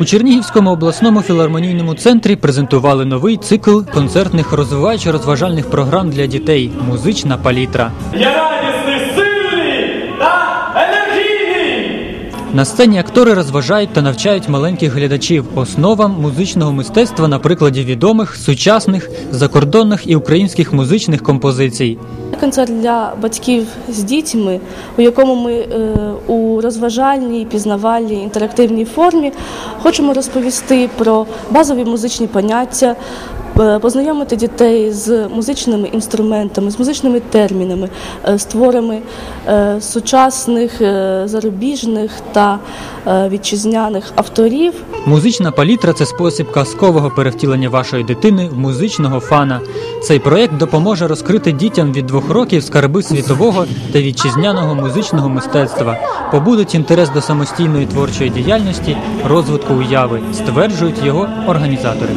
У Чернігівському обласному філармонійному центрі презентували новий цикл концертних розвиваючо-розважальних програм для дітей Музична палітра. Я радісний, сильний та енергійний! На сцені актори розважають та навчають маленьких глядачів основам музичного мистецтва на прикладі відомих, сучасних, закордонних і українських музичних композицій. Концерт для батьків з дітьми, у якому ми е, у розважальній, пізнавальній, інтерактивній формі. Хочемо розповісти про базові музичні поняття, познайомити дітей з музичними інструментами, з музичними термінами, е, з творами е, сучасних, е, зарубіжних та е, вітчизняних авторів. Музична палітра це спосіб казкового перевтілення вашої дитини в музичного фана. Цей проект допоможе розкрити дітям від двох років скарби світового та вітчизняного музичного мистецтва, побудуть інтерес до самостійної творчої діяльності, розвитку уяви, стверджують його організатори.